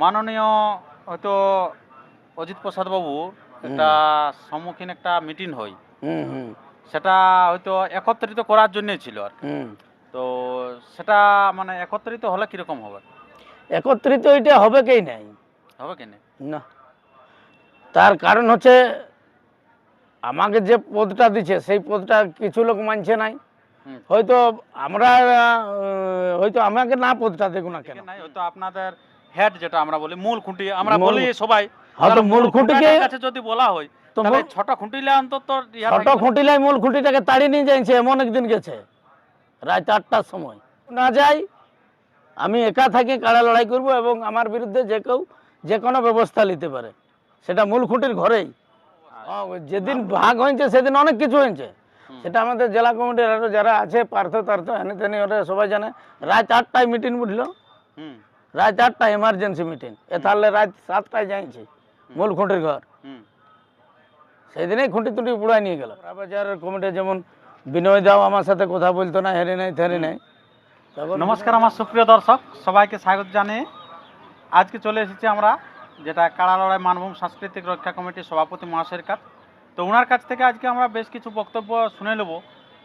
মাননীয় হয়তো অজিত প্রসাদ বাবু একটা সম্মুখীন একটা মিটিং হয়। সেটা হয়তো একত্রিত করার জন্যই ছিল আর তো সেটা মানে একত্রিত হলে কীরকম হবে? একত্রিত এটা হবে কেই নাই? হবে কি না। তার কারণ হচ্ছে আমাকে যে পদটা দিচ্ছে সেই পদটা কিছু লোক মানছে নাই। হয়তো আমরা হয়তো আমাকে না পদটা দেখুন না কেন। নাই হয়তো আপনাদের হেড যেটা আমরা বলি মূল খুঁটি আমরা বলি সবাই। মূল খুঁটিকে কাছে যদি বলা হয় তাহলে ছোট খুঁটিলে অন্তত ছোট। খুঁটিলাই মূল খুঁটিটাকে তাড়ি নিয়ে যাইছে এমন একদিন গেছে রাত আটটার সময়। না যাই আমি একা থাকি কাড়া লড়াই করব এবং আমার বিরুদ্ধে যে কেউ যে কোনো ব্যবস্থা নিতে পারে। সেটা মূল খুঁটির ঘরেই। হ্যাঁ, যেদিন ভাগ হয়েছে সেদিন অনেক কিছু হয়েছে। সেটা আমাদের জেলা কমিটির আরও যারা আছে পার্থ তার্থ এনে তেনে ওরা সবাই জানে। রাত আটটায় মিটিং বুঝলো হুম। রাত আটটায় এমার্জেন্সি মিটিং এ তাহলে রাত সাতটায় যাইছে মূল খুঁটির ঘর। হুম। সেই দিনেই খুঁটি টুটি পুড়াই নিয়ে গেল। বাজারের কমিটি যেমন বিনয় দাও আমার সাথে কথা বলতো না হেরে নাই থেরে নাই। নমস্কার আমার সুপ্রিয় দর্শক সবাইকে স্বাগত জানিয়ে আজকে চলে এসেছি আমরা যেটা কাড়া লড়াই মানভূম সাংস্কৃতিক রক্ষা কমিটির সভাপতি মহাশয়ের কাছ তো ওনার কাছ থেকে আজকে আমরা বেশ কিছু বক্তব্য শুনে নেব।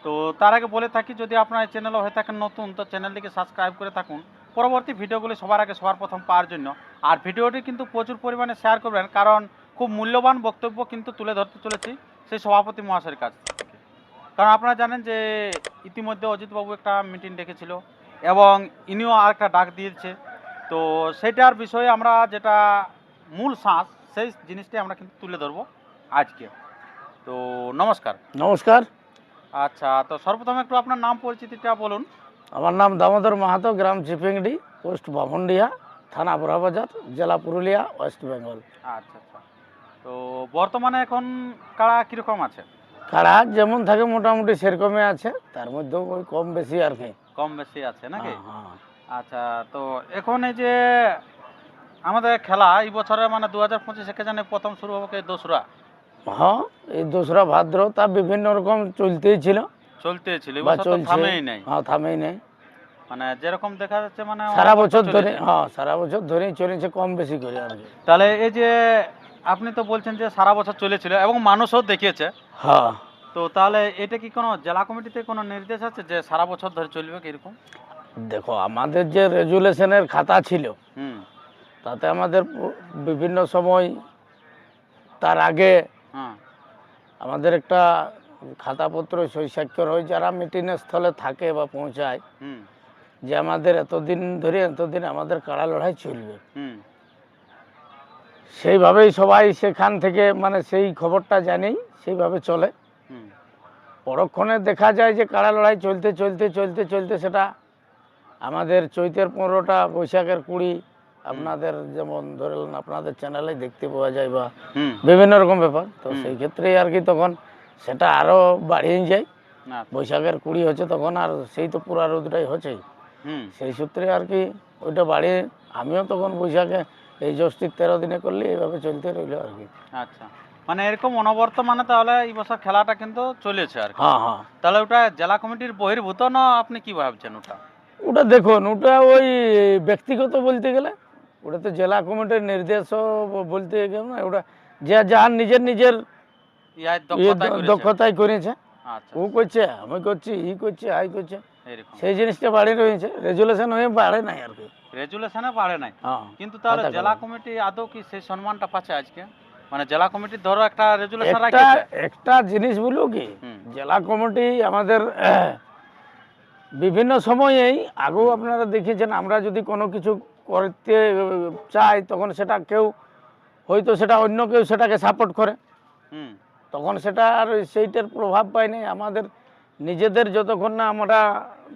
তো তার আগে বলে থাকি যদি আপনার এই চ্যানেলও হয়ে থাকেন নতুন তো চ্যানেলটিকে সাবস্ক্রাইব করে থাকুন। পরবর্তী ভিডিওগুলি সবার আগে সবার প্রথম পাওয়ার জন্য। আর ভিডিওটি কিন্তু প্রচুর পরিমাণে শেয়ার করবেন কারণ খুব মূল্যবান বক্তব্য কিন্তু তুলে ধরতে চলেছি সেই সভাপতি মহাশয়ের কাছ থেকে। কারণ আপনারা জানেন যে ইতিমধ্যে অজিতবাবু একটা মিটিং ডেকেছিল এবং ইনিও আর একটা ডাক দিয়েছে। তো সেটার বিষয়ে আমরা যেটা মূল শ্বাস সেই জিনিসটাই আমরা কিন্তু তুলে ধরবো আজকে। তো নমস্কার। নমস্কার। আচ্ছা তো সর্বপ্রথম একটু আপনার নাম পরিচিতিটা বলুন। আমার নাম দামোদর মাহাতো গ্রাম চিপিংডি পোস্ট বামুন্ডিয়া থানা বোরাবাজার জেলা পুরুলিয়া ওয়েস্ট বেঙ্গল। আচ্ছা আচ্ছা। তো বর্তমানে এখন কারা কীরকম আছে? কাড়া যেমন থাকে মোটামুটি সেরকমই আছে তার মধ্যেও ওই কম বেশি আর কি। কম বেশি আছে নাকি? হ্যাঁ, হ্যাঁ। আচ্ছা তো এখন এই যে আমাদের খেলা এই বছরে মানে দু হাজার পঁচিশে কে জানে প্রথম শুরু হবে দোসরা? হ্যাঁ এই দোসরা ভাদ্র তা বিভিন্ন রকম চলতেই ছিল। চলতে ছিল বা এবছর থামেই নাই। হ্যাঁ থামেই নেই। মানে যেরকম দেখা যাচ্ছে মানে সারা বছর ধরে হ্যাঁ সারা বছর ধরেই চলেছে কম বেশি করে আর তাহলে এই যে আপনি তো বলছেন যে সারা বছর চলেছিল এবং মানুষও দেখিয়েছে। হ্যাঁ। তো তাহলে এটা কি কোনো জেলা কমিটিতে কোনো নির্দেশ আছে যে সারা বছর ধরে চলবে কি এরকম? দেখো আমাদের যে রেজুলেশনের খাতা ছিল হুম। তাতে আমাদের বিভিন্ন সময় তার আগে হ্যাঁ। আমাদের একটা খাতাপত্র সই স্বাক্ষর হয় যারা মিটিংয়ের স্থলে থাকে বা পৌঁছায় যে আমাদের এতদিন ধরে এতদিন আমাদের কাড়া লড়াই চলবে। সেইভাবেই সবাই সেখান থেকে মানে সেই খবরটা জানেই সেইভাবে চলে। পরক্ষণে দেখা যায় যে কাড়া লড়াই চলতে চলতে চলতে চলতে সেটা আমাদের চৈতের পনেরোটা বৈশাখের কুড়ি আপনাদের যেমন ধরলেন আপনাদের চ্যানেলে দেখতে পাওয়া যায় বা বিভিন্ন রকম ব্যাপার। তো সেই ক্ষেত্রে আর কি তখন সেটা আরও বাড়িয়ে যায় না বৈশাখের কুড়ি হচ্ছে তখন আর সেই তো পুরা রোদটাই হচ্ছেই। হুম। সেই সূত্রে আর কি ওইটা বাড়িয়ে আমিও তখন বৈশাখে এই জ্যৈষ্ঠীর তেরো দিনে করলে এইভাবে চলতে রইল আর কি। আচ্ছা। মানে এরকম অনবর্ত মানে তাহলে এই বছর খেলাটা কিন্তু চলেছে আর কি। হ্যাঁ হ্যাঁ। তাহলে ওটা জেলা কমিটির বহির্ভূত না আপনি কি ভাবছেন ওটা? ওটা দেখুন ওটা ওই ব্যক্তিগত বলতে গেলে ওটা তো জেলা কমিটির নির্দেশও ব- বলতে গেলে না ওটা যে যার নিজের নিজের ইয়ার ইয়ে দক্ষতা দ- দক্ষতায় করেছে। আচ্ছা। ও করছে আমি করছি ই করছে আই করছে। সেই জিনিসটা বাড়ি রয়েছে। রেজুলেশন হয়ে বাড়ে নাই আর কি। রেজুলেশনে বাড়ে নাই। হ্যাঁ কিন্তু তাহলে জেলা কমিটি আদৌ কি সেই সম্মানটা পাচ্ছে আজকে? মানে জেলা কমিটির ধরো একটা রেজুলেশন রাখেছে। একটা জিনিস বলব কি? জেলা কমিটি আমাদের বিভিন্ন সময়েই আগেও আপনারা দেখেছেন আমরা যদি কোনো কিছু করতে চাই তখন সেটা কেউ হয়তো সেটা অন্য কেউ সেটাকে সাপোর্ট করে। হুম। তখন সেটা আর সেইটার প্রভাব পায় নাই আমাদের নিজেদের যতক্ষণ না আমরা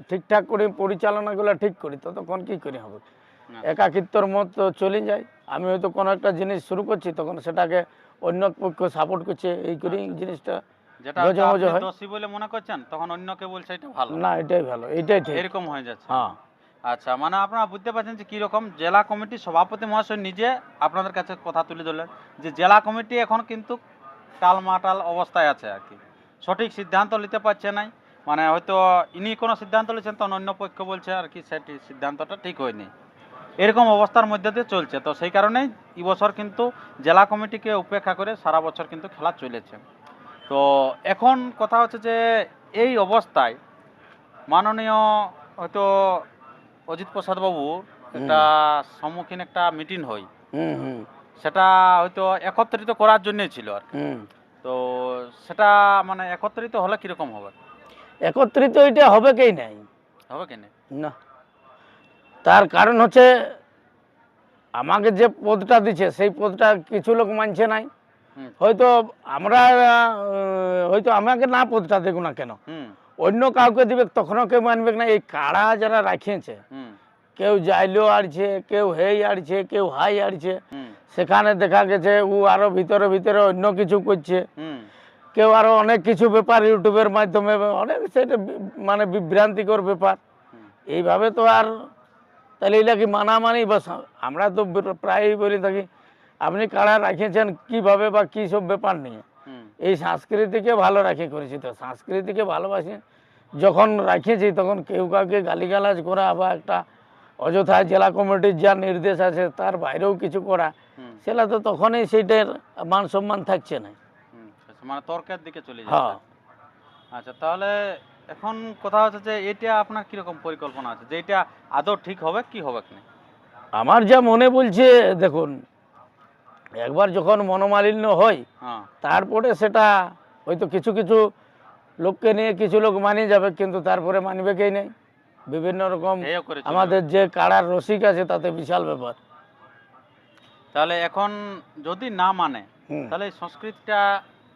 ঠিকঠাক করে পরিচালনাগুলো ঠিক করি ততক্ষণ কি করে হবে। একাকিত্বর মত চলে যায়। আমি হয়তো কোনো একটা জিনিস শুরু করছি তখন সেটাকে অন্য পক্ষ সাপোর্ট করছে এই করেই জিনিসটা যেটা। দোষী বলে মনে করছেন তখন বলছে এটা ভালো। না এটাই ভালো এটাই ঠিক। এরকম হয়ে যাচ্ছে। হ্যাঁ। আচ্ছা মানে আপনারা বুঝতে পারছেন যে কীরকম জেলা কমিটির সভাপতি মহাশয় নিজে আপনাদের কাছে কথা তুলে ধরলেন যে জেলা কমিটি এখন কিন্তু টালমাটাল অবস্থায় আছে আর কি। সঠিক সিদ্ধান্ত নিতে পারছে নাই। মানে হয়তো ইনি কোনো সিদ্ধান্ত নিয়েছেন তখন অন্য পক্ষ বলছে আর কি সেটি সিদ্ধান্তটা ঠিক হয়নি। এরকম অবস্থার মধ্যে দিয়ে চলছে। তো সেই কারণেই এবছর কিন্তু জেলা কমিটিকে উপেক্ষা করে সারা বছর কিন্তু খেলা চলেছে। তো এখন কথা হচ্ছে যে এই অবস্থায় মাননীয় হয়তো অজিত প্রসাদ বাবু একটা সম্মুখীন একটা মিটিং হয়। সেটা হয়তো একত্রিত করার জন্যই ছিল আর তো সেটা মানে একত্রিত হলে কীরকম হবে? একত্রিত এটা হবে কেই নাই? হবে কেন না। তার কারণ হচ্ছে আমাকে যে পদটা দিচ্ছে সেই পদটা কিছু লোক মানছে নাই। হয়তো আমরা হয়তো আমাকে না পদটা দেখো না কেন। অন্য কাউকে দিবে তখনও কেউ মানবে না। এই কাড়া যারা রাখিয়েছে কেউ জাইলো আড়ছে কেউ হেই আড়ছে কেউ হাই আড়ছে সেখানে দেখা গেছে ও আরও ভিতরে ভিতরে অন্য কিছু করছে। কেউ আরও অনেক কিছু ব্যাপার ইউটিউবের মাধ্যমে অনেক সেটা মানে বিভ্রান্তিকর ব্যাপার। এইভাবে তো আর তাহলে এটা কি মানামানি বা আমরা তো প্রায়ই বলি থাকি আপনি কাড়া রাখেছেন কীভাবে বা কী সব ব্যাপার নিয়ে? এই সংস্কৃতিকে ভালো রাখে করেছি তো সংস্কৃতিকে ভালোবাসি। যখন রাখিয়েছি তখন কেউ কাউকে গালিগালাজ করা বা একটা অযথা জেলা কমিটির যা নির্দেশ আছে তার বাইরেও কিছু করা সেটা তো তখনই সেইটার মান সম্মান থাকছে না। আচ্ছা, মানে তর্কের দিকে চলে হ্যাঁ। যাচ্ছে আচ্ছা তাহলে এখন কথা হচ্ছে যে এটা আপনার কীরকম পরিকল্পনা আছে? যে এটা আদৌ ঠিক হবে কি হবে না আমার যা মনে বলছে দেখুন একবার যখন মনোমালিন্য হয় হ্যাঁ। তারপরে সেটা হয়তো কিছু কিছু লোককে নিয়ে কিছু লোক মানিয়ে যাবে কিন্তু তারপরে মানবে কেই নেই। বিভিন্ন রকম হেয় আমাদের যে কাড়ার রসিক আছে তাতে বিশাল ব্যাপার। তাহলে এখন যদি না মানে তাহলে সংস্কৃতিটা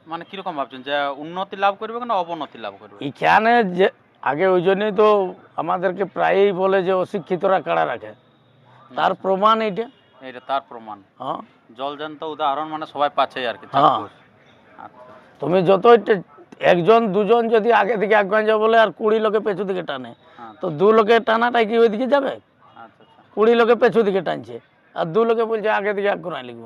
মানে কীরকম ভাবছেন? যে উন্নতি লাভ করবে না অবনতি লাভ করবে? এখানে যে আগে ওই জন্যই তো আমাদেরকে প্রায়ই বলে যে অশিক্ষিতরা কাড়া রাখে। তার আচ্ছা, প্রমাণ এইটা। এটা তার প্রমাণ। হ্যাঁ। জলজান্ত উদাহরণ মানে সবাই পাচ্ছেই আর কি হ্যাঁ। আচ্ছা। তুমি যত একজন দুজন যদি আগে দিকে আগান যাও বলে আর কুড়ি লোকে পেছু দিকে টানে হ্যাঁ, তো দু লোকে টানাটা কি ওইদিকে যাবে? আচ্ছা আচ্ছা। কুড়ি লোকে পেছু দিকে টানছে। আর দু লোকে বলছে আগে দিকে কোনায় লিখব।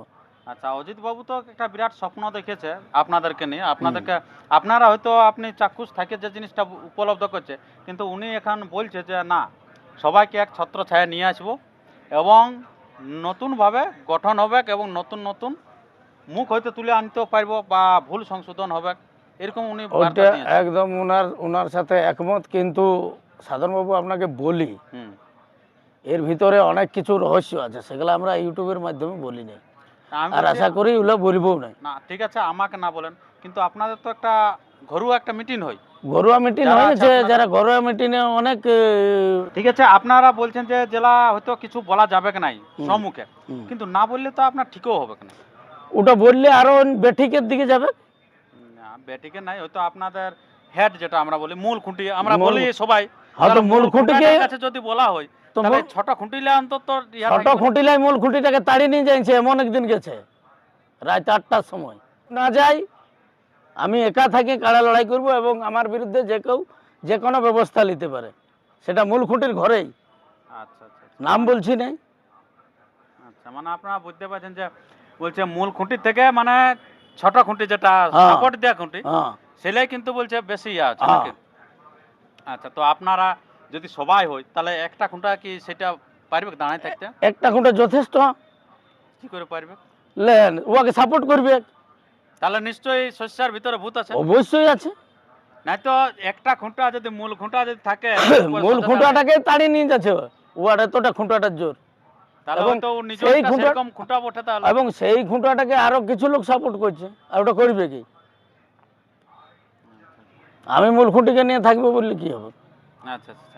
আচ্ছা অজিত বাবু তো একটা বিরাট স্বপ্ন দেখেছে আপনাদেরকে নিয়ে। আপনাদেরকে আপনারা হয়তো আপনি চাক্ষুষ থাকে যে জিনিসটা উপলব্ধ করছে কিন্তু উনি এখন বলছে যে না সবাইকে এক ছত্র ছায়া নিয়ে আসব এবং নতুনভাবে গঠন হবে এবং নতুন নতুন মুখ হয়তো তুলে আনতেও পারব বা ভুল সংশোধন হবে। এরকম উনি। একদম ওনার ওনার সাথে একমত কিন্তু সাধনবাবু আপনাকে বলি এর ভিতরে অনেক কিছু রহস্য আছে সেগুলো আমরা ইউটিউবের মাধ্যমে বলি নাই। আর আশা করি ওগুলো বলব নাই। না ঠিক আছে আমাকে না বলেন কিন্তু আপনাদের তো একটা ঘরোয়া একটা মিটিং হয়। ঘরোয়া মিটিং হয়েছে যারা ঘরোয়া মিটিংয়ে অনেক ঠিক আছে আপনারা বলছেন যে জেলা হয়তো কিছু বলা যাবে কি নাই সম্মুখে। কিন্তু না বললে তো আপনার ঠিকও হবে না ওটা বললে আরও বেঠিকের দিকে যাবে। না বেটিকে নাই হয়তো আপনাদের হেড যেটা আমরা বলি মূল খুঁটি আমরা বলি সবাই। হ্যাঁ তো তাহলে মূল খুঁটিকে কাছে যদি বলা হয় তো ছোট খুঁটিলে অন্তত ছোট খুঁটিলাই মূল খুঁটিটাকে তাড়ি নিয়ে যাইছে এমন একদিন গেছে। রাত আটটার সময়। না যাই আমি একা থাকি কাড়া লড়াই করব এবং আমার বিরুদ্ধে যে কেউ যে কোনো ব্যবস্থা নিতে পারে। সেটা মূল খুঁটির ঘরেই। আচ্ছা আচ্ছা আচ্ছা। নাম বলছি না আচ্ছা মানে আপনারা বুঝতে পারছেন যে বলছে মূল খুঁটি থেকে মানে ছোট খুঁটি যেটা হ্যাঁ। সাপোর্ট দেওয়া খুঁটি হ্যাঁ। সেলাই কিন্তু বলছে বেশি আছে হ্যাঁ। আচ্ছা তো আপনারা যদি সবাই হয় তাহলে একটা খুঁটা কি সেটা পারবে দাঁড়ায় থাকতে? একটা খুঁটা যথেষ্ট। কি করে পারবে? লেন ওকে সাপোর্ট করবে। তাহলে নিশ্চয়ই শস্যার ভিতরে ভূত আছে। অবশ্যই আছে। নাই তো একটা খুঁটা যদি মূল খুঁটা যদি থাকে মূল খুঁটাটাকে তাড়ি নিয়ে যাচ্ছে ওয়ার এতটা খুঁটাটার জোর। এবং সেই এবং খুঁটাটাকে আরও কিছু লোক সাপোর্ট করছে। আর ওটা করবে কি? আমি মূল খুঁটিকে নিয়ে থাকব বললে কি হবে? আচ্ছা আচ্ছা।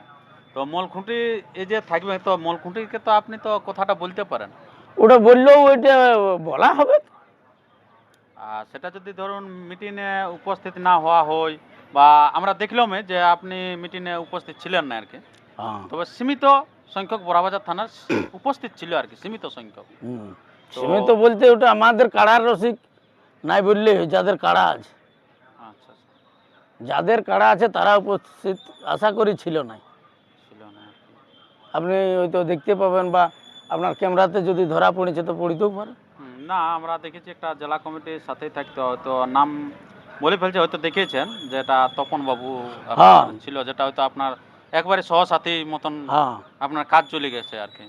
তো মূল খুঁটি এই যে থাকবে তো মূল খুঁটিকে তো আপনি তো কথাটা বলতে পারেন। ওটা বললেও ওইটা বলা হবে। আর সেটা যদি ধরুন মিটিংয়ে উপস্থিত না হওয়া হয় বা আমরা দেখলাম যে আপনি মিটিংয়ে উপস্থিত ছিলেন না আর কি হ্যাঁ। তবে সীমিত সংখ্যক বড়াবাজার থানার উপস্থিত ছিল আর কি সীমিত সংখ্যক। সীমিত বলতে ওটা আমাদের কাড়ার রসিক নাই বললে যাদের কাড়া আছে। আচ্ছা আচ্ছা। যাদের কাড়া আছে তারা উপস্থিত আশা করি ছিল না। আপনি হয়তো দেখতে পাবেন বা আপনার ক্যামেরাতে যদি ধরা পড়েছে তো পড়িতেও পারে। না আমরা দেখেছি একটা জেলা কমিটির সাথেই থাকতে হয়তো নাম বলে ফেলছে হয়তো দেখেছেন যেটা তপন বাবু হ্যাঁ। ছিল যেটা হয়তো আপনার একবারে সহসাথী মতন হ্যাঁ। আপনার কাজ চলে গেছে আর কি।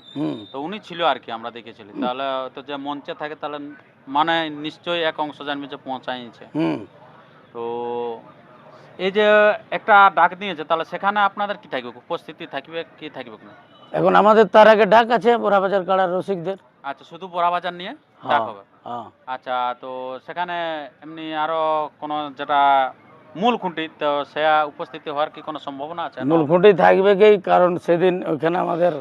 তো উনি ছিল আর কি আমরা দেখেছিলি। তাহলে তো যে মঞ্চে থাকে তাহলে মানে নিশ্চয়ই এক অংশ জানবে যে পৌঁছাইছে। তো এই যে একটা ডাক দিয়েছে তাহলে সেখানে আপনাদের কি থাকবে? উপস্থিতি থাকবে কি থাকবে না এখন আমাদের তার আগে ডাক আছে বোরাবাজার কাড়ার রসিকদের। আচ্ছা শুধু বড়াবাজার নিয়ে ডাক হ্যাঁ হবে? হ্যাঁ। আচ্ছা তো সেখানে এমনি আরও কোনো যেটা মূল খুঁটি তো সে উপস্থিতি হওয়ার কি কোনো সম্ভাবনা আছে? না? মূলখুঁটি থাকবে কি? কারণ সেদিন ওইখানে আমাদের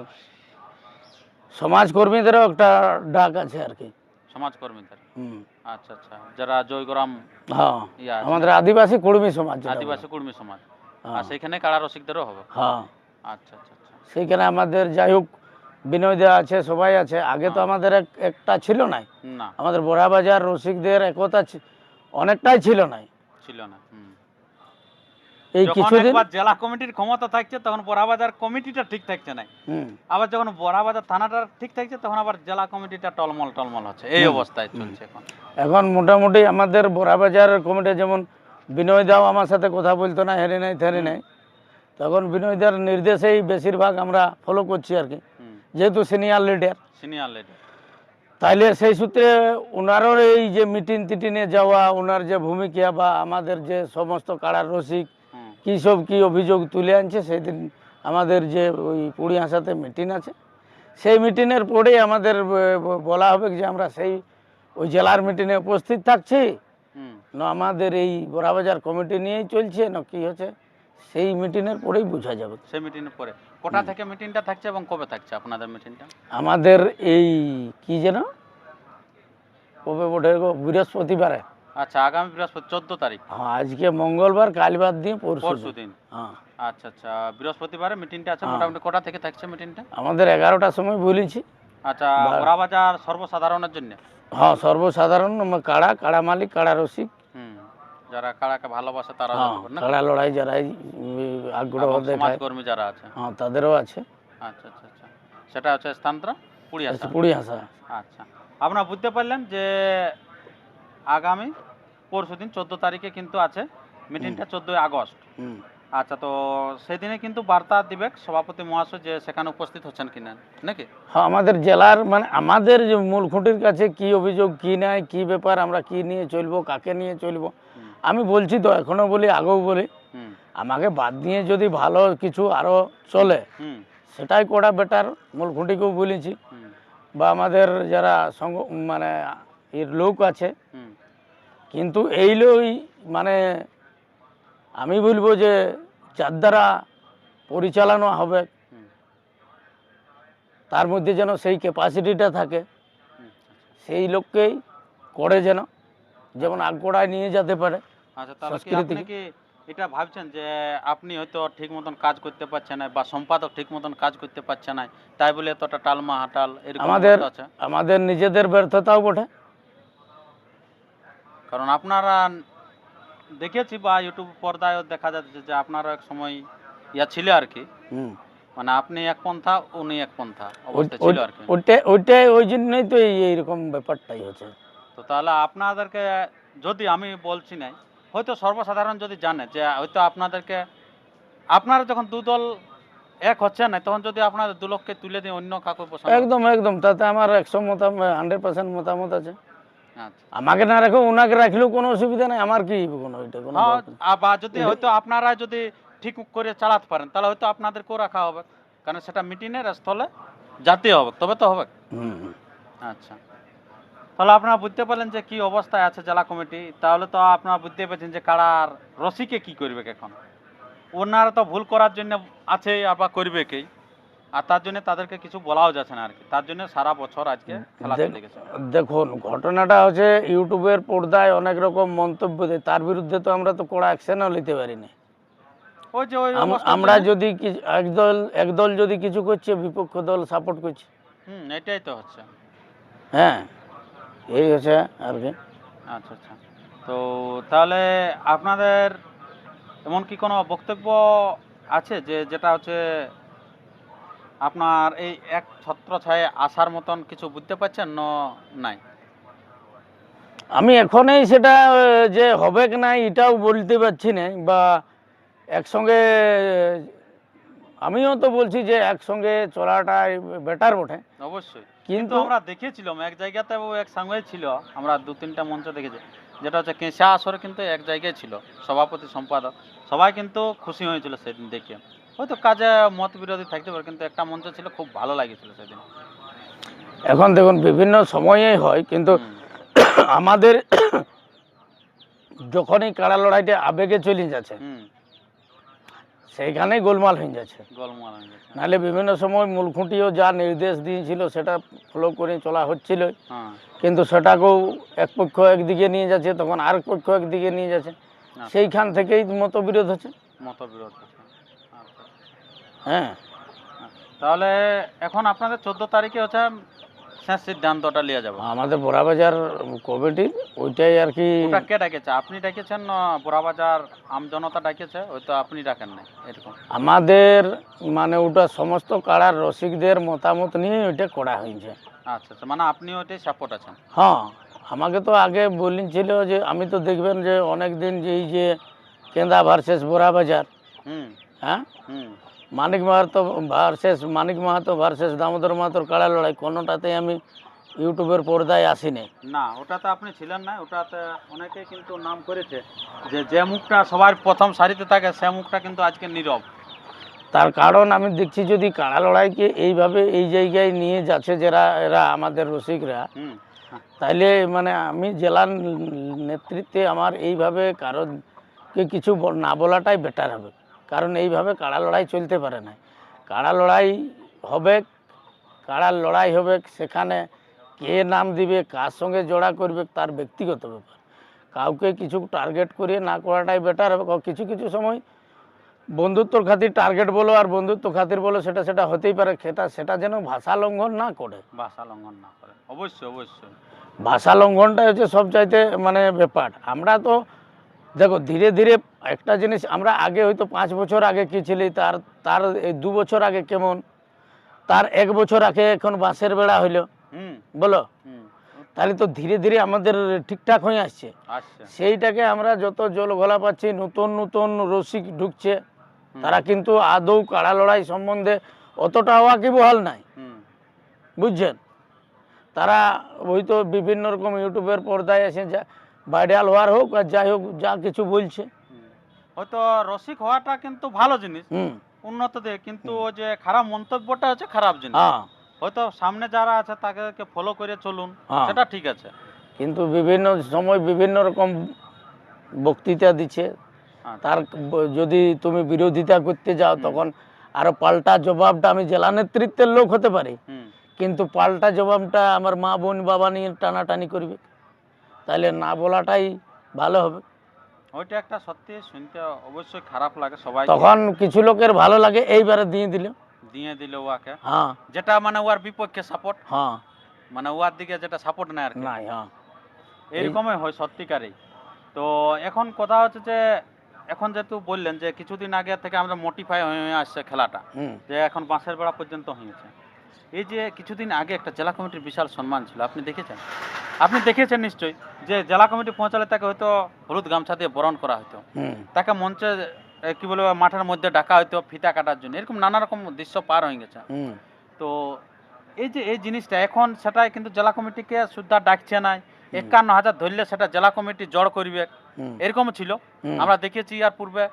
সমাজকর্মীদেরও একটা ডাক আছে আর কি। সমাজকর্মীদের হুম। আচ্ছা আচ্ছা। যারা জয়গ্রাম হ্যাঁ ইয়া আমাদের আদিবাসী কুর্মী সমাজ আদিবাসী কুর্মী সমাজ। হ্যাঁ, আর সেইখানে কাড়া রসিকদেরও হবে? হ্যাঁ। আচ্ছা আচ্ছা আচ্ছা। সেইখানে আমাদের যাই হোক বিনয় আছে সবাই আছে। আগে তো হ্যাঁ। আমাদের এক একটা ছিল নাই। না। আমাদের বোরাবাজার রসিকদের একতা অনেকটাই ছিল নাই। ছিল না হুম। এই কিছুদিন জেলা কমিটির ক্ষমতা থাকছে তখন বড়াবাজার কমিটিটা ঠিক থাকছে না হুম, আবার যখন বড়াবাজার থানাটা ঠিক থাকছে তখন আবার জেলা কমিটিটা টলমল টলমল হচ্ছে। এই অবস্থায় চলছে এখন। এখন মোটামুটি আমাদের বোরাবাজার কমিটি যেমন বিনয় দাও আমার সাথে কথা বলতো না হেরে নাই থেরে নাই তখন বিনয় দার নির্দেশেই বেশিরভাগ আমরা ফলো করছি আর কি। যেহেতু সিনিয়র লিডার সিনিয়র লিডার তাইলে সেই সূত্রে ওনারও এই যে মিটিং টিটিনে যাওয়া ওনার যে ভূমিকা বা আমাদের যে সমস্ত কাড়ার রসিক কী সব কী অভিযোগ তুলে আনছে সেই দিন আমাদের যে ওই পুড়িয়াশাতে মিটিং আছে। সেই মিটিংয়ের পরেই আমাদের বলা হবে যে আমরা সেই ওই জেলার মিটিংয়ে উপস্থিত থাকছি। না আমাদের এই বড়াবাজার কমিটি নিয়েই চলছে না কি হচ্ছে সেই মিটিংয়ের পরেই বোঝা যাবে। সেই মিটিংয়ের পরে। কোটা থেকে মিটিংটা থাকছে এবং কবে থাকছে আপনাদের মিটিংটা আমাদের এই কি যেন? কবে বটে গো? বৃহস্পতিবারে। আচ্ছা আগামী বৃহস্পতি চোদ্দ তারিখ। হ্যাঁ আজকে মঙ্গলবার কাল বাদ দিয়ে পরশু দিন। দিন। হ্যাঁ। আচ্ছা আচ্ছা বৃহস্পতিবারে মিটিংটা আছে? হ্যাঁ। মোটামুটি কটা থেকে থাকছে মিটিংটা আমাদের এগারোটার সময় বলেছি। আচ্ছা ওরাবাজার সর্বসাধারণের জন্য? হ্যাঁ সর্বসাধারণ কাড়া কাড়া মালিক কাড়া রসিক। হুম যারা কাড়াকে ভালোবাসে তারা হ্যাঁ কাড়া লড়াই উম, আগ্রহ দেখায়। সমাজকর্মী যারা আছে? হ্যাঁ তাদেরও আছে। আচ্ছা আচ্ছা আচ্ছা। সেটা হচ্ছে স্থানটা? পুড়িয়াশা পুড়ি আসা। আচ্ছা। আপনারা বুঝতে পারলেন যে আগামী পরশু দিন চোদ্দ তারিখে কিন্তু আছে মিটিংটা চোদ্দোই আগস্ট। আচ্ছা তো সেদিনে কিন্তু বার্তা দিবে সভাপতি মহাশয় যে সেখানে উপস্থিত হচ্ছেন কিনা নাকি? হ্যাঁ আমাদের জেলার মানে আমাদের যে মূল খুঁটির কাছে কি অভিযোগ কি নাই কি ব্যাপার আমরা কি নিয়ে চলবো কাকে নিয়ে চলবো আমি বলছি তো এখনও বলি আগেও বলি। আমাকে বাদ দিয়ে যদি ভালো কিছু আরও চলে সেটাই করা বেটার মূল খুঁটিকেও বলেছি। বা আমাদের যারা সঙ্গ মানে এর লোক আছে কিন্তু এই লই মানে আমি বলব যে যার দ্বারা পরিচালনা হবে তার মধ্যে যেন সেই ক্যাপাসিটিটা থাকে সেই লোককেই করে যেন যেমন আগোড়ায় নিয়ে যেতে পারে আচ্ছা এটা ভাবছেন যে আপনি হয়তো ঠিক মতন কাজ করতে পারছেন না বা সম্পাদক ঠিক মতন কাজ করতে পারছে না তাই বলে এতটা টালমা হাটাল আমাদের আমাদের নিজেদের ব্যর্থতাও বটে। কারণ আপনারা দেখেছি বা ইউটিউব পর্দায় দেখা যাচ্ছে যে আপনারা এক সময় ইয়া ছিল আর কি। মানে আপনি এক পন্থা উনি এক পন্থা অবস্থা ছিল আর কি। ওইটাই ওইটাই ওই জন্যই তো এইরকম ব্যাপারটাই হচ্ছে। তো তাহলে আপনাদেরকে যদি আমি বলছি না হয়তো সর্বসাধারণ যদি জানে যে হয়তো আপনাদেরকে আপনারা যখন দু দল এক হচ্ছে না তখন যদি আপনাদের দু লোককে তুলে দিয়ে অন্য কাউকে একদম একদম তাতে আমার একশো মতাম হান্ড্রেড পার্সেন্ট মতামত আছে। আমাকে না রাখো ওনাকে রাখলেও কোনো অসুবিধা নেই আমার কি কোনো ওইটা কোনো হ্যাঁ। বা যদি হয়তো আপনারা যদি ঠিক করে চালাতে পারেন তাহলে হয়তো আপনাদের আপনাদেরকেও রাখা হবে কারণ সেটা মিটিংয়ের স্থলে জাতীয় হবে তবে তো হবে। আচ্ছা। তাহলে আপনারা বুঝতে পারলেন যে কি অবস্থায় আছে জেলা কমিটি তাহলে তো আপনারা বুঝতে পারছেন যে কারার রসিকে কি করবে এখন। ওনারা তো ভুল করার জন্য আছে আবার করবে কি। আর তার জন্য তাদেরকে কিছু বলাও যাচ্ছে না আর কি। তার জন্য সারা বছর আজকে খেলা চলে গেছে। দেখুন ঘটনাটা হচ্ছে ইউটিউবের পর্দায় অনেক রকম মন্তব্য দেয়। তার বিরুদ্ধে তো আমরা তো কড়া অ্যাকশনও নিতে পারি না ওই যে ওই আম- অবস্থার আমরা যদি একদল একদল যদি কিছু করছে বিপক্ষ দল সাপোর্ট করছে। হুম এটাই তো হচ্ছে। হ্যাঁ এই হচ্ছে আর কি। আচ্ছা আচ্ছা। তো তাহলে আপনাদের এমন কি কোনো বক্তব্য আছে যে যেটা হচ্ছে আপনার এই এক ছত্র ছায়ে আসার মতন কিছু বুঝতে পারছেন? ন নাই? আমি এখনই সেটা যে হবে কি না এটাও বলতে পারছি না বা একসঙ্গে আমিও তো বলছি যে একসঙ্গে চলাটাই বেটার বটে। অবশ্যই। কিন্তু আমরা দেখেছিলাম এক জায়গাতে এক সঙ্গে ছিল আমরা দু তিনটা মঞ্চ দেখেছি যেটা হচ্ছে কেঁচা আসর কিন্তু এক জায়গায় ছিল সভাপতি সম্পাদক। সবাই কিন্তু খুশি হয়েছিল সেদিন দেখে। হয়তো কাজে মত বিরোধী থাকতে পারে কিন্তু একটা মঞ্চ ছিল খুব ভালো লাগেছিল সেদিন। এখন দেখুন বিভিন্ন সময়েই হয় কিন্তু আমাদের যখনই কাড়া লড়াইটা আবেগে চলে যাচ্ছে হুম। সেইখানেই গোলমাল হয়ে যাচ্ছে। গোলমাল নাহলে বিভিন্ন সময় মূলখুঁটিও যা নির্দেশ দিয়েছিল সেটা ফলো করে চলা হচ্ছিল হ্যাঁ। কিন্তু সেটাকেও এক পক্ষ একদিকে নিয়ে যাচ্ছে তখন আর পক্ষ একদিকে নিয়ে যাচ্ছে। আচ্ছা। সেইখান থেকেই মতবিরোধ হচ্ছে। মতবিরোধ আচ্ছা হ্যাঁ। তাহলে এখন আপনাদের চোদ্দ তারিখে হচ্ছে শেষ সিদ্ধান্তটা নিয়ে যাব। আমাদের বড়াবাজার কমিটির ওইটাই আর কি ওটা কে ডাকেছে? আপনি ডাকেছেন না বোরাবাজার আম জনতা ডাকেছে হয়তো আপনি ডাকেন না এরকম। আমাদের মানে ওটা সমস্ত কাড়ার রসিকদের মতামত নিয়ে ওইটা করা হয়েছে। আচ্ছা আচ্ছা মানে আপনি ওইটাই সাপোর্ট আছেন? হ্যাঁ আমাকে তো আগে বলেছিল যে আমি তো দেখবেন যে অনেক দিন যে এই যে কেন্দা ভার্সেস বড়াবাজার। হুম। হ্যাঁ? হুম। মানিক মাহাতো ভার্সেস মানিক মাহাতো ভার্সেস দামোদর মাহাতোর কাড়া লড়াই কোনোটাতেই আমি ইউটিউবের পর্দায় আসিনি। না ওটাতে আপনি ছিলেন না ওটাতে অনেকে কিন্তু নাম করেছে যে যে মুখটা সবার প্রথম সারিতে থাকে সে মুখটা কিন্তু আজকে নীরব। তার কারণ আমি দেখছি যদি কাড়া লড়াইকে এইভাবে এই জায়গায় নিয়ে যাচ্ছে যারা এরা আমাদের রসিকরা তাইলে মানে আমি জেলার নেতৃত্বে আমার এইভাবে কারোকে কিছু না বলাটাই বেটার হবে। কারণ এইভাবে কাড়া লড়াই চলতে পারে না। কাড়া লড়াই হবে কাড়ার লড়াই হবে সেখানে কে নাম দিবে কার সঙ্গে জোড়া করবে তার ব্যক্তিগত ব্যাপার। কাউকে কিছু টার্গেট করে না করাটাই বেটার হবে। কিছু কিছু সময় বন্ধুত্বর খাতির টার্গেট বলো আর বন্ধুত্ব খাতির বলো সেটা সেটা হতেই পারে। সেটা সেটা যেন ভাষা লঙ্ঘন না করে। ভাষা লঙ্ঘন না করে। অবশ্যই অবশ্যই। ভাষা লঙ্ঘনটা হচ্ছে সব চাইতে মানে ব্যাপার। আমরা তো দেখো ধীরে ধীরে একটা জিনিস আমরা আগে হয়তো পাঁচ বছর আগে কী ছিলি তার তার দু বছর আগে কেমন? তার এক বছর আগে এখন বাঁশের বেড়া হইল। বলো? তাহলে তো ধীরে ধীরে আমাদের ঠিকঠাক হয়ে আসছে। সেইটাকে আমরা যত জল ঘোলা পাচ্ছি নতুন নতুন রসিক ঢুকছে তারা কিন্তু আদৌ কাড়া লড়াই সম্বন্ধে অতটা ওয়াকিবহাল নাই। বুঝছেন? তারা ওই তো বিভিন্ন রকম ইউটিউবের পর্দায় এসে যা ভাইরাল হওয়ার হোক আর যাই হোক যা কিছু বলছে। হয়তো রসিক হওয়াটা কিন্তু ভালো জিনিস উন্নত দিক কিন্তু ওই যে খারাপ মন্তব্যটা হচ্ছে খারাপ জিনিস। হ্যাঁ। হয়তো সামনে যারা আছে তাকে ফলো করে চলুন হ্যাঁ। সেটা ঠিক আছে। কিন্তু বিভিন্ন সময় বিভিন্ন রকম বক্তৃতা দিচ্ছে। আচ্ছা। তার যদি তুমি বিরোধিতা করতে যাও তখন আরও পাল্টা জবাবটা আমি জেলা নেতৃত্বের লোক হতে পারি। কিন্তু পাল্টা জবাবটা আমার মা বোন বাবা নিয়ে টানাটানি করবে। তাহলে না বলাটাই ভালো হবে। ওইটা একটা সত্যি শুনতে অবশ্যই খারাপ লাগে সবাই তখন কিছু লোকের ভালো লাগে এইবারে দিয়ে দিল। দিয়ে দিল ওয়াকে। হ্যাঁ। যেটা মানে ওয়ার বিপক্ষে সাপোর্ট হ্যাঁ। মানে ওয়ার দিকে যেটা সাপোর্ট নেয় আর কি। নাই হ্যাঁ। এরকমই হয় সত্যিকারেই। তো এখন কথা হচ্ছে যে এখন যেহেতু বললেন যে কিছুদিন আগে থেকে আমরা মোটিফাই হয়ে আসছে খেলাটা। যে এখন বাঁশের বেড়া পর্যন্ত হয়েছে। এই যে কিছুদিন আগে একটা জেলা কমিটির বিশাল সম্মান ছিল আপনি দেখেছেন? আপনি দেখেছেন নিশ্চয়ই যে জেলা কমিটি পৌঁছালে তাকে হয়তো হলুদ গামছা দিয়ে বরণ করা হতো। তাকে মঞ্চে কি বলব মাঠের মধ্যে ডাকা হয়তো ফিতা কাটার জন্য। এরকম নানা রকম দৃশ্য পার হয়ে গেছে। তো এই যে এই জিনিসটা এখন সেটাই কিন্তু জেলা কমিটিকে সুদ্ধা ডাকছে না একান্ন হাজার ধরলে সেটা জেলা কমিটি জড় করবে। এরকম ছিল। আমরা দেখেছি আর পূর্বে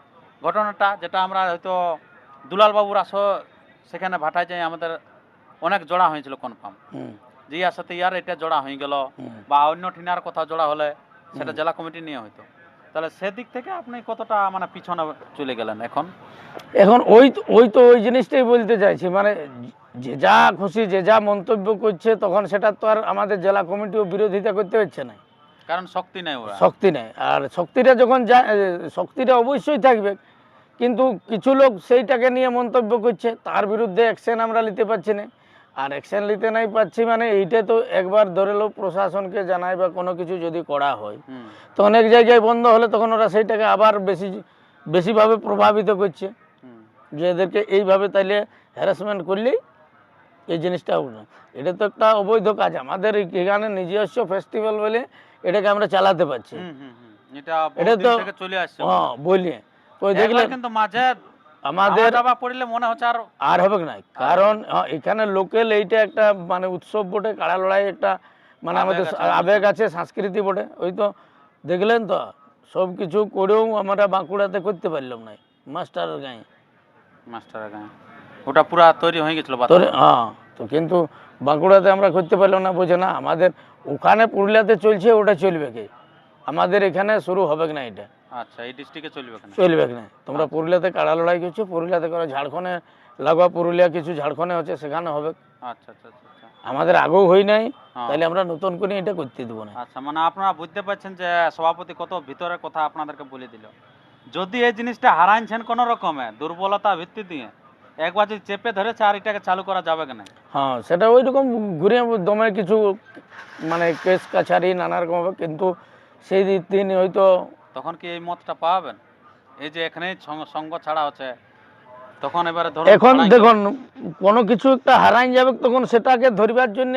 ঘটনাটা যেটা আমরা হয়তো দুলাল বাবুর আসো সেখানে ভাটায় যাই আমাদের অনেক জোড়া হয়েছিল কনফার্ম যে ইয়ার সাথে ইয়ার এটা জোড়া হয়ে গেল। বা অন্য ঠিনার কথা জোড়া হলে সেটা জেলা কমিটি নিয়ে হয়তো তাহলে সেদিক থেকে আপনি কতটা মানে পিছনে চলে গেলেন এখন? এখন ওই ওই তো ওই জিনিসটাই বলতে চাইছি। মানে যে যা খুশি যে যা মন্তব্য করছে তখন সেটা তো আর আমাদের জেলা কমিটিও বিরোধিতা করতে হচ্ছে না। কারণ শক্তি নেই ওরা। শক্তি নেই। আর শক্তিটা যখন যা শক্তিটা অবশ্যই থাকবে। কিন্তু কিছু লোক সেইটাকে নিয়ে মন্তব্য করছে। তার বিরুদ্ধে অ্যাকশন আমরা নিতে পারছি না। আর অ্যাকশন নিতে নাই পাচ্ছি মানে এইটা তো একবার ধরে লো প্রশাসনকে জানায় বা কোনো কিছু যদি করা হয়। তো অনেক জায়গায় বন্ধ হলে তখন ওরা সেইটাকে আবার বেশি বেশিভাবে প্রভাবিত করছে। যে এদেরকে এইভাবে তাইলে হ্যারাসমেন্ট করলেই এই জিনিসটা এটা তো একটা অবৈধ কাজ। আমাদের এখানে নিজস্ব ফেস্টিভ্যাল বলে এটাকে আমরা চালাতে পারছি। এটা তো- চলে আসছে। হ্যাঁ বলি কিন্তু মাঝে আমাদের দাবা পড়লে মনে হচ্ছে আর আর হবে না কারণ হ্যাঁ, এখানে লোকাল এইটা একটা মানে উৎসব বটে কাড়া লড়াই একটা মানে আমাদের আবেগ আছে। সংস্কৃতি বটে। ওই তো দেখলেন তো সব কিছু করেও আমরা বাঁকুড়াতে করতে পারলাম না। মাস্টারের গায়ে। মাস্টারের গায়ে। ওটা পুরা তৈরি হয়ে গেছিল হ্যাঁ তো কিন্তু বাঁকুড়াতে আমরা করতে পারলাম না বোঝে না। আমাদের ওখানে পুরুলিয়াতে চলছে ওটা চলবে কি? আমাদের এখানে শুরু হবে না এটা? আচ্ছা এই ডিস্ট্রিক্টে চলবে কেন চলবে না তোমরা পুরুলিয়াতে কাড়া লড়াই করছ পুরুলিয়াতে করো ঝাড়খণ্ডে লাগোয়া পুরুলিয়া কিছু ঝাড়খণ্ডে হচ্ছে সেখানে হবে। আচ্ছা আচ্ছা আচ্ছা আচ্ছা। আমাদের আগেও হই নাই হ্যাঁ। তাহলে আমরা নতুন করে এটা করতে দেবো না। আচ্ছা মানে আপনারা বুঝতে পারছেন যে সভাপতি কত ভিতরের কথা আপনাদেরকে বলে দিল। যদি এই জিনিসটা হারাইছেন কোনো রকমে দুর্বলতা ভিত্তি দিয়ে একবার যদি চেপে ধরেছে আর এটাকে চালু করা যাবে কেন হ্যাঁ সেটা ওই রকম ঘুরে দমে কিছু মানে কেস কাছারি নানা রকম হবে কিন্তু সেই দিন হয়তো তখন কি এই মতটা পাবেন এই যে এখানে সঙ্গ- ছাড়া হচ্ছে তখন এবারে ধরুন এখন দেখুন কোনো কিছু একটা হারাই যাবে তখন সেটাকে ধরবার জন্য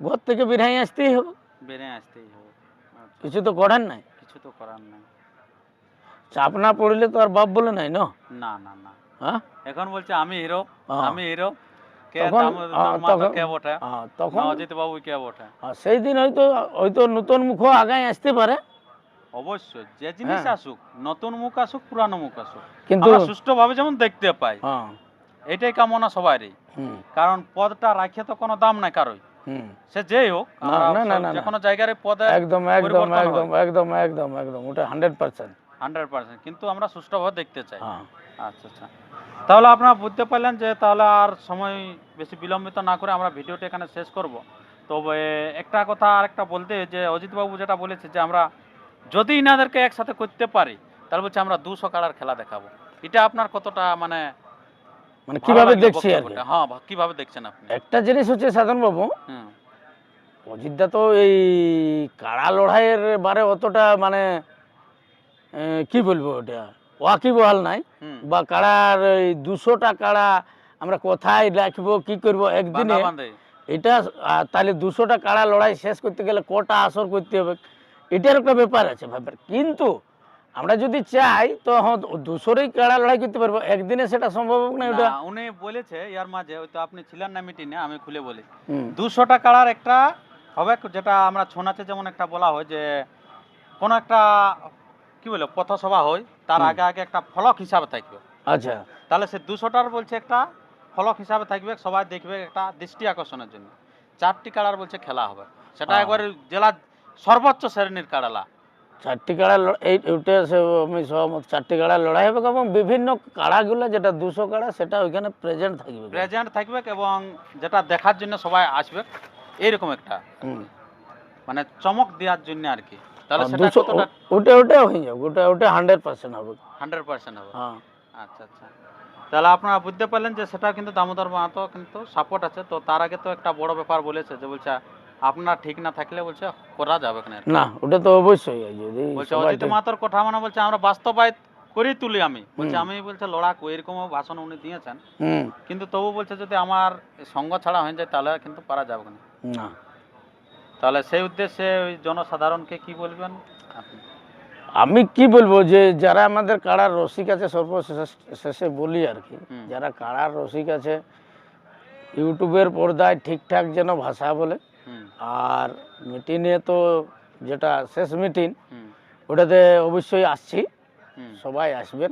ঘর থেকে বেরাই আসতেই হবে। বেড়ে আসতেই হবে। আচ্ছা, কিছু তো করার নাই। কিছু তো করার নেই। চাপ না পড়লে তো আর বাপ বলে নাই না? না না না। হ্যাঁ? এখন বলছে আমি হিরো। আমি হিরো কে তখন- হ্যাঁ, হ্যাঁ, হ্যাঁ, সেই দিন হয়তো হয়তো নতুন মুখ আগায় আসতে পারে। অবশ্যই। যে জিনিস হ্যাঁ। আসুক নতুন মুখ আসুক পুরানো মুখ আসুক কিন্তু সুষ্ঠুভাবে যেমন দেখতে পাই হ্যাঁ। এটাই কামনা সবারই। কারণ পদটা রাখে তো কোনো দাম নাই কারোই সে যেই হোক যে কোনো জায়গার পদে একদম একদম একদম একদম একদম একদম। ওটা হান্ড্রেড পার্সেন্ট হান্ড্রেড পার্সেন্ট কিন্তু আমরা সুষ্ঠুভাবে দেখতে চাই। হ্যাঁ। আচ্ছা আচ্ছা। তাহলে আপনারা বুঝতে পারলেন যে তাহলে আর সময় বেশি বিলম্বিত না করে আমরা ভিডিওটা এখানে শেষ করব। তবে একটা কথা আরেকটা বলতে যে অজিতবাবু যেটা বলেছে যে আমরা যদি ইনাদেরকে একসাথে করতে পারি তাহলে বলছে আমরা দুশো কাড়ার খেলা দেখাবো। এটা আপনার কতটা মানে মানে কীভাবে দেখছি হ্যাঁ কীভাবে দেখছেন আপনি? একটা জিনিস হচ্ছে সাধন বাবু অজিতদা তো এই কাড়া লড়াইয়ের বারে অতটা মানে কি বলব ওটা ওয়াকিবহাল নাই। বা কাড়ার এই দুশোটা কাড়া আমরা কোথায় রাখব কি করব একদিনে? এটা তাহলে দুশোটা কাড়া লড়াই শেষ করতে গেলে কটা আসর করতে হবে? এটার একটা ব্যাপার আছে ব্যাপার কিন্তু আমরা যদি চাই তো দুশোরই কাড়া লড়াই করতে পারব। একদিনে সেটা সম্ভব না ওটা উনি বলেছে ইয়ার মাঝে হয়তো আপনি ছিলেন না মিটিংয়ে আমি খুলে বলি। দুশোটা কাড়ার একটা হবে যেটা আমরা ছৌ নাচে যেমন একটা বলা হয় যে কোনো একটা কি বলে পথসভা হয় তার আগে আগে একটা ফলক হিসাবে থাকবে। আচ্ছা। তাহলে সে দুশোটার বলছে একটা ফলক হিসাবে থাকবে সবাই দেখবে একটা দৃষ্টি আকর্ষণের জন্য। চারটি কাড়ার বলছে খেলা হবে। সেটা হ্যাঁ। একবার জেলার সর্বোচ্চ শ্রেণির কাড়ালা। চারটি কাড়া এই ওইটা সে আমি সহমত চারটি কাড়া লড়াই হবে এবং বিভিন্ন কাড়াগুলো যেটা দুশো কাড়া সেটা ওইখানে প্রেজেন্ট থাকবে। প্রেজেন্ট থাকবে এবং যেটা দেখার জন্য সবাই আসবে এইরকম একটা। মানে চমক দেওয়ার জন্য আর কি। তাহলে দুশো ওটা ওটা হয়ে যাবে ওটা ওটা হান্ড্রেড পার্সেন্ট হবে। হান্ড্রেড পার্সেন্ট হবে। হ্যাঁ। আচ্ছা আচ্ছা। তাহলে আপনারা বুঝতে পারলেন যে সেটা কিন্তু দামোদর মাহাতো কিন্তু সাপোর্ট আছে। তো তার আগে তো একটা বড় ব্যাপার বলেছে যে বলছে আপনার ঠিক না থাকলে বলছে করা যাবে না না ওটা তো অবশ্যই যদি বলছে অজিত মাহাতোর কথা মানে বলছে আমরা বাস্তবায়িত করেই তুলি আমি। বলছে আমি বলছে লড়াকু এরকম ভাষণ উনি দিয়েছেন। কিন্তু তবু বলছে যদি আমার সঙ্গ ছাড়া হয়ে যায় তাহলে কিন্তু পারা যাবে না। না। তাহলে সেই উদ্দেশ্যে ওই জনসাধারণকে কি বলবেন আমি কি বলব যে যারা আমাদের কাড়ার রসিক আছে সর্বশেষে বলি আর কি যারা কাড়ার রসিক আছে ইউটিউবের পর্দায় ঠিকঠাক যেন ভাষা বলে আর মিটিংয়ে তো যেটা শেষ মিটিং ওটাতে অবশ্যই আসছি। সবাই আসবেন।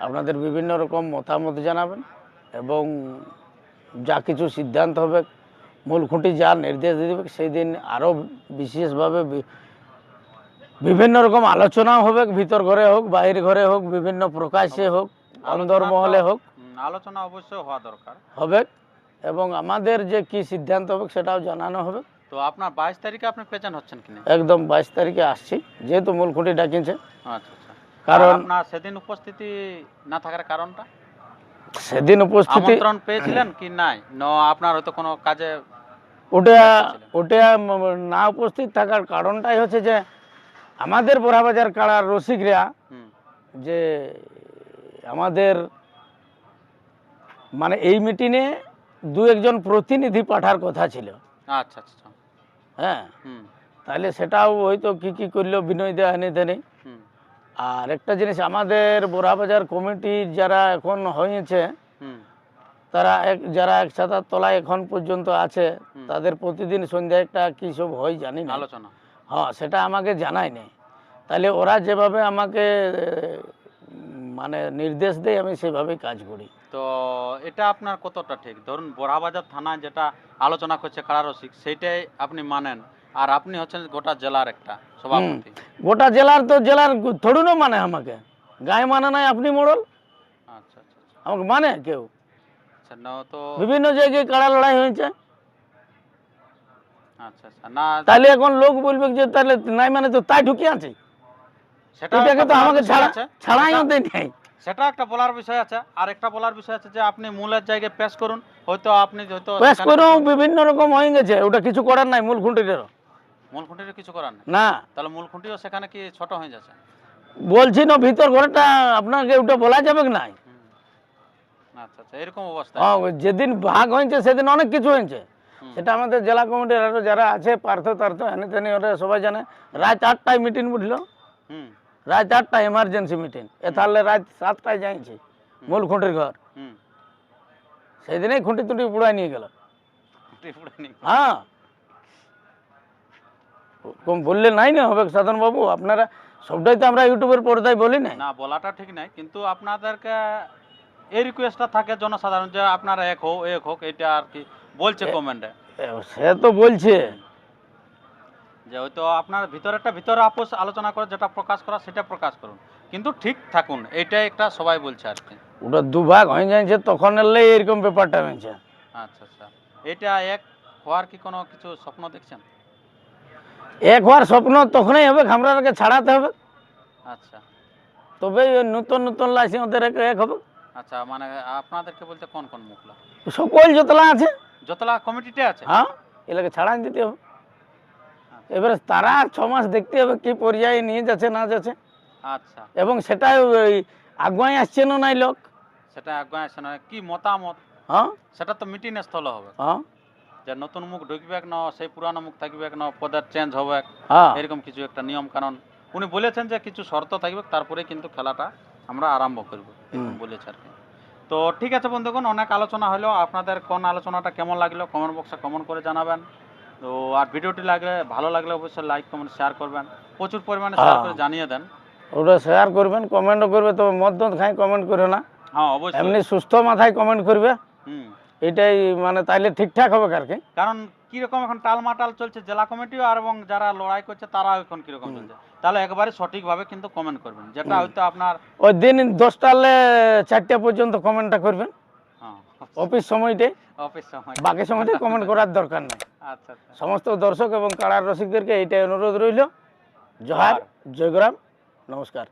আপনাদের বিভিন্ন রকম মতামত জানাবেন এবং যা কিছু সিদ্ধান্ত হবে মূল খুঁটি যা নির্দেশ দেবে সেই দিন আরও বিশেষভাবে বিভিন্ন রকম আলোচনাও হবে ভিতর ঘরে হোক বাইরের ঘরে হোক বিভিন্ন প্রকাশে হোক অন্দরমহলে হোক। আলোচনা অবশ্যই হওয়া দরকার। হবে। এবং আমাদের যে কি সিদ্ধান্ত হবে সেটাও জানানো হবে। তো আপনার বাইশ তারিখে আপনি প্রেজেন্ট হচ্ছেন কিনা একদম বাইশ তারিখে আসছি যেহেতু মূল খুঁটি ডাকিছে। আচ্ছা আচ্ছা। কারণ আপনার সেদিন উপস্থিতি না থাকার কারণটা? সেদিন উপস্থিতি আমন্ত্রণ পেয়েছিলেন কি নাই? ন আপনার হয়তো কোনো কাজে ওটা ওটা না উপস্থিত থাকার কারণটাই হচ্ছে যে আমাদের বোরাবাজার কাড়ার রসিকরা যে আমাদের মানে এই মিটিংয়ে দু একজন প্রতিনিধি পাঠার কথা ছিল। আচ্ছা আচ্ছা। হ্যাঁ? তাহলে সেটাও হয়তো কি কি করল? বিনয় এনে দেনে আর একটা জিনিস আমাদের বোরাবাজার কমিটির যারা এখন হয়েছে তারা এক যারা এক ছাতার তলায় এখন পর্যন্ত আছে তাদের প্রতিদিন সন্ধ্যায় একটা কী সব হয় জানি না। আলোচনা। হ্যাঁ সেটা আমাকে জানায় নেই তাহলে ওরা যেভাবে আমাকে মানে নির্দেশ দেয় আমি সেভাবেই কাজ করি। তো এটা আপনার কতটা ঠিক? ধরুন বোরাবাজার থানায় যেটা আলোচনা করছে কারা রসিক সেইটাই আপনি মানেন। আর আপনি হচ্ছেন গোটা জেলার একটা সভাপতি। গোটা জেলার তো জেলার থোড়ু না মানে আমাকে। গায়ে মানে নাই আপনি মোড়ল। আচ্ছা আচ্ছা আচ্ছা। আমাকে মানে কেউ? আচ্ছা তো বিভিন্ন জায়গায় কাড়া লড়াই হয়েছে? আচ্ছা আচ্ছা না তাহলে এখন লোক বলবে যে তাহলে নাই মানে তো তাই ঢুকে আছে। সেটা এটাকে তো আমাকে ছাড়া। ছাড়াই সেটা- নেই। সেটা একটা বলার বিষয় আছে। আর একটা বলার বিষয় আছে যে আপনি মূলের জায়গায় পেশ করুন হয়তো আপনি হয়তো পেশ করুন বিভিন্ন রকম হয়ে গেছে ওটা কিছু করার নাই মূল খুঁটিটারও। মূল খুঁটির কিছু করার নেই? না। তাহলে মূল খুঁটিও সেখানে কি ছোট হয়ে যাচ্ছে? বলছি না ভিতর ঘরটা আপনাকে ওটা বলা যাবে কি নাই? আচ্ছা আচ্ছা এরকম অবস্থা। যেদিন ভাগ হয়েছে সেদিন অনেক কিছু হয়েছে। সেটা আমাদের জেলা কমিটির আরও যারা আছে পার্থ তার্থ এনে তেনে ওরা সবাই জানে। রাত আটটায় মিটিং বুঝলো হুম। রাত আটটায় এমার্জেন্সি মিটিং এ তাহলে রাত সাতটায় যাইছে মূল খুঁটির ঘর। হুম। সেই দিনেই খুঁটি তুটি পুড়াই নিয়ে গেল। হ্যাঁ। বললে নাই না হবে সাধন বাবু আপনারা সবটাই তো আমরা ইউটিউবের পর্দায় বলি না না বলাটা ঠিক নাই কিন্তু আপনাদেরকে এই রিকোয়েস্টটা থাকে জনসাধারণ যে আপনারা এক হোক এক হোক এটা আর কি বলছে কমেন্টে সে তো বলছে। যে হয়তো আপনার ভিতরে একটা ভিতরে আপোষ আলোচনা করে যেটা প্রকাশ করা সেটা প্রকাশ করুন। কিন্তু ঠিক থাকুন এইটাই একটা সবাই বলছে আর কি। ওটা দুভাগ হয়ে যাচ্ছে তখন এলে এরকম ব্যাপারটা হয়েছে। আচ্ছা আচ্ছা। এটা এক হওয়ার কি কোনো কিছু স্বপ্ন দেখছেন? এক হওয়ার স্বপ্ন তখনই হবে খামরাকে ছাড়াতে হবে। আচ্ছা। তবে নতুন নতুন লাইসেন্স ওদের এক হবে। আচ্ছা মানে আপনাদেরকে বলতে কোন কোন মুখলা? সকল যতলা আছে। যতলা কমিটিতে আছে? হ্যাঁ এলাকে ছাড়াই দিতে হবে। এবারে তারা ছ মাস দেখতে হবে কি পর্যায়ে নিয়ে যাচ্ছে না যাচ্ছে। আচ্ছা। এবং সেটা ওই আগুয়াই আসছে না নাই লোক? সেটা আগুয়াই আসছে না কি মতামত? হ্যাঁ। সেটা তো মিটিং স্থল হবে। হ্যাঁ। যে নতুন মুখ ঢুকবে না সেই পুরানো মুখ থাকবে না পদের চেঞ্জ হবে হ্যাঁ। এরকম কিছু একটা নিয়ম কানুন। উনি বলেছেন যে কিছু শর্ত থাকবে তারপরে কিন্তু খেলাটা আমরা আরম্ভ করব বলেছে আর কি। তো ঠিক আছে বন্ধুগণ অনেক আলোচনা হলো। আপনাদের কোন আলোচনাটা কেমন লাগল কমেন্ট বক্সে কমেন্ট করে জানাবেন। তো আর ভিডিওটি লাগলে ভালো লাগলে অবশ্যই লাইক কমেন্ট শেয়ার করবেন। প্রচুর পরিমাণে শেয়ার হ্যাঁ। করে জানিয়ে দেন। ওটা শেয়ার করবেন কমেন্টও করবে তবে মদ মদ খাই কমেন্ট করে না। হ্যাঁ অবশ্যই। এমনি সুস্থ মাথায় কমেন্ট করবে। হুম। এটাই মানে তাইলে ঠিকঠাক হবে আর কি কারণ কীরকম এখন টালমাটাল চলছে জেলা কমিটিও আর এবং যারা লড়াই করছে তারাও এখন কীরকম। চলছে। তাহলে একবারে সঠিকভাবে কিন্তু কমেন্ট করবেন। যেটা হয়তো আপনার ওই দিন দশটালে চারটে পর্যন্ত কমেন্টটা করবেন। অফিস সময়টাই অফিস সময় বাকি সময়টাই কমেন্ট করার দরকার নাই। আচ্ছা আচ্ছা। সমস্ত দর্শক এবং কাড়ার রসিকদেরকে এইটাই অনুরোধ রইল। জহার। জয়গ্রাম নমস্কার।